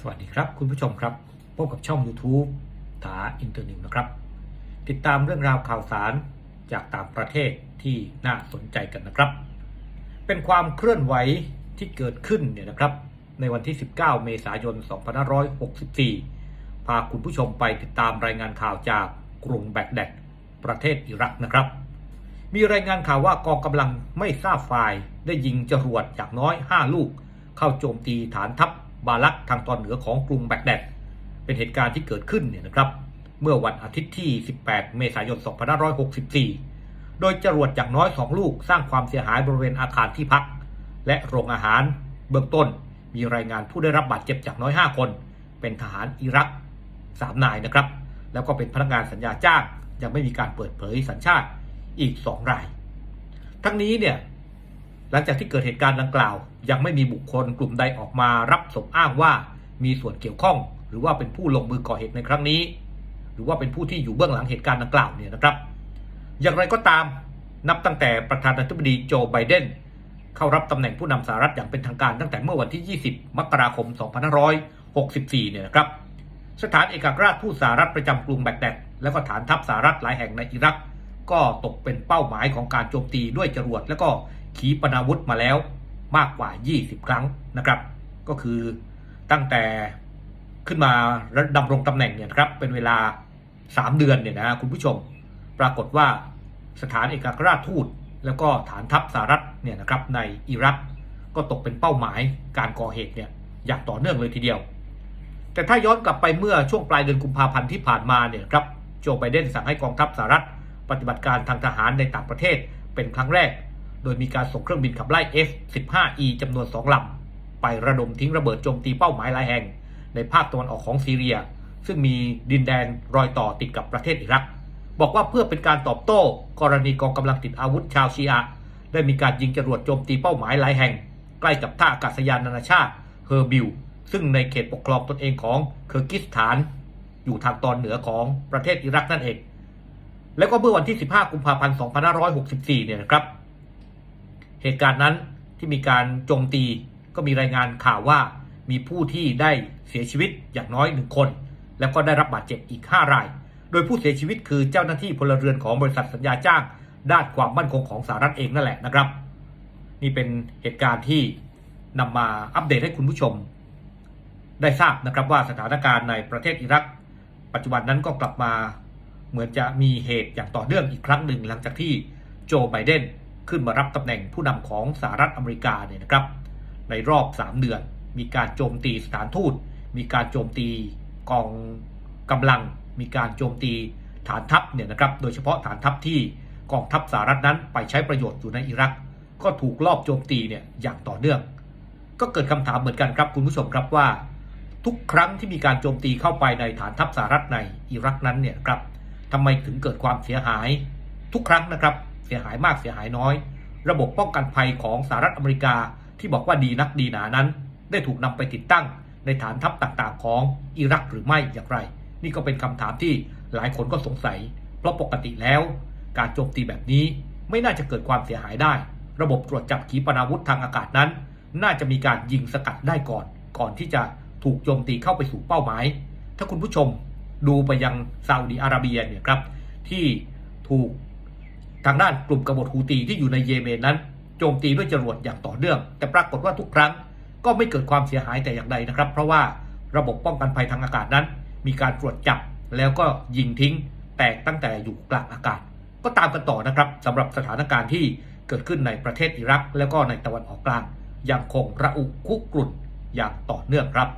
สวัสดีครับคุณผู้ชมครับ พบกับช่อง YouTube ถาอินเตอร์นิวนะครับ ติดตามเรื่องราวข่าวสารจากต่างประเทศที่น่าสนใจกันนะครับ เป็นความเคลื่อนไหวที่เกิดขึ้นเนี่ยนะครับ ในวันที่ 19 เมษายน 2564 พาคุณผู้ชมไปติดตามรายงานข่าวจากกรุงแบกแดดประเทศอิรักนะครับ มีรายงานข่าวว่ากองกำลังไม่ทราบฝ่ายได้ยิงจรวดอย่างน้อย 5 ลูก เข้าโจมตีฐานทัพ บาลักทางตอนเหนือของกรุงแบกแดด เป็นเหตุการณ์ที่เกิดขึ้นเนี่ยนะครับ เมื่อวันอาทิตย์ที่ 18 เมษายน 2564 โดยจรวดอย่างน้อย 2 ลูกสร้างความเสียหายบริเวณอาคารที่พัก และโรงอาหาร เบื้องต้นมีรายงานผู้ได้รับบาดเจ็บจากน้อย 5 คน เป็นทหารอิรัก 3 นายนะครับ แล้วก็เป็นพนักงานสัญญาจ้างยังไม่มีการเปิดเผยสัญชาติอีก 2 ราย ทั้งนี้เนี่ย หลังจากที่เกิดเหตุการณ์ดังกล่าว ยังไม่มีบุคคลกลุ่มใดออกมารับสมอ้างว่ามีส่วนเกี่ยวข้อง หรือว่าเป็นผู้ลงมือก่อเหตุในครั้งนี้ หรือว่าเป็นผู้ที่อยู่เบื้องหลังเหตุการณ์ดังกล่าวเนี่ยนะครับ อย่างไรก็ตามนับตั้งแต่ประธานาธิบดีโจไบเดนเข้ารับตำแหน่งผู้นำสหรัฐอย่างเป็นทางการตั้งแต่เมื่อวันที่ 20 มกราคม 2564 เนี่ยนะครับ สถานเอกอัครราชทูตสหรัฐประจำกรุงแบกแดดและก็ฐานทัพสหรัฐหลายแห่งในอิรัก ก็ตกเป็นเป้าหมายของการโจมตีด้วยจรวด และก็ ขีปนาวุธมาแล้วมากกว่า 20 ครั้งนะครับ ก็คือตั้งแต่ขึ้นมาดำรงตำแหน่งเนี่ยครับเป็นเวลา 3 เดือนเนี่ยนะคุณผู้ชม ปรากฏว่าสถานเอกอัครราชทูต แล้วก็ฐานทัพสหรัฐเนี่ยนะครับในอิรักก็ตกเป็นเป้าหมายการก่อเหตุเนี่ยอย่างต่อเนื่องเลยทีเดียว แต่ถ้าย้อนกลับไปเมื่อช่วงปลายเดือนกุมภาพันธ์ที่ผ่านมาเนี่ยครับโจไบเดนสั่งให้กองทัพสหรัฐ ปฏิบัติการทางทหารในต่างประเทศเป็นครั้งแรก โดยมีการส่งเครื่องบินขับไล่ F-15E จำนวน2ลำไประดมทิ้งระเบิดโจมตีเป้าหมายหลายแห่ง ในภาคตะวันออกของซีเรีย ซึ่งมีดินแดนรอยต่อติดกับประเทศอิรัก บอกว่าเพื่อเป็นการตอบโต้ กรณีกองกำลังติดอาวุธชาวชีอะห์ได้มีการยิงจรวดโจมตีเป้าหมายหลายแห่ง ใกล้กับท่าอากาศยานนานาชาติเฮอร์บิลซึ่งในเขตปกครองตนเองของเคอร์กิสถาน อยู่ทางตอนเหนือของประเทศอิรักนั่นเอง แล้วก็เมื่อวันที่ 15 กุมภาพันธ์ 2564 เนี่ยนะครับ เหตุการณ์นั้นที่มีการโจมตีก็มีรายงานข่าวว่ามีผู้ที่ได้เสียชีวิตอย่างน้อยหนึ่งคน แล้วก็ได้รับบาดเจ็บอีก 5 ราย โดยผู้เสียชีวิตคือเจ้าหน้าที่พลเรือนของบริษัทสัญญาจ้าง ด้านความมั่นคงของสหรัฐเองนั่นแหละนะครับ นี่เป็นเหตุการณ์ที่นำมาอัปเดตให้คุณผู้ชม ได้ทราบนะครับว่าสถานการณ์ในประเทศอิรัก ปัจจุบันนั้นก็กลับมา เหมือนจะมีเหตุอย่างต่อเนื่องอีกครั้งหนึ่งหลังจากที่โจไบเดน ขึ้นมารับตำแหน่งผู้นำของสหรัฐอเมริกาเนี่ยนะครับ ในรอบ 3 เดือน มีการโจมตีสถานทูต มีการโจมตีกองกำลัง มีการโจมตีฐานทัพเนี่ยนะครับ โดยเฉพาะฐานทัพที่กองทัพสหรัฐนั้นไปใช้ประโยชน์อยู่ในอิรัก ก็ถูกลอบโจมตีเนี่ยอย่างต่อเนื่อง ก็เกิดคำถามเหมือนกันครับคุณผู้ชมครับว่า ทุกครั้งที่มีการโจมตีเข้าไปในฐานทัพสหรัฐในอิรักนั้นเนี่ยครับทำไมถึงเกิดความเสียหาย ทุกครั้งนะครับ เสียหายมากเสียหายน้อย ระบบป้องกันภัยของสหรัฐอเมริกาที่บอกว่าดีนักดีหนานั้น ได้ถูกนำไปติดตั้งในฐานทัพต่างๆ ของอิรักหรือไม่อย่างไร นี่ก็เป็นคำถามที่หลายคนก็สงสัย เพราะปกติแล้ว การโจมตีแบบนี้ไม่น่าจะเกิดความเสียหายได้ ระบบตรวจจับขีปนาวุธทางอากาศนั้น น่าจะมีการยิงสกัดได้ก่อน ก่อนที่จะถูกโจมตีเข้าไปสู่เป้าหมาย ถ้าคุณผู้ชมดูไปยังซาอุดีอาระเบียเนี่ยครับที่ถูก ทางด้านกลุ่มกบฏฮูตีที่อยู่ในเยเมนนั้นโจมตีด้วยจรวดอย่างต่อเนื่อง แต่ปรากฏว่าทุกครั้งก็ไม่เกิดความเสียหายแต่อย่างใดนะครับ เพราะว่าระบบป้องกันภัยทางอากาศนั้น มีการตรวจจับแล้วก็ยิงทิ้ง แตกตั้งแต่อยู่กลางอากาศ ก็ตามกันต่อนะครับสำหรับสถานการณ์ที่เกิดขึ้นในประเทศอิรัก แล้วก็ในตะวันออกกลางยังคงระอุคุกรุ่นอย่างต่อเนื่องครับ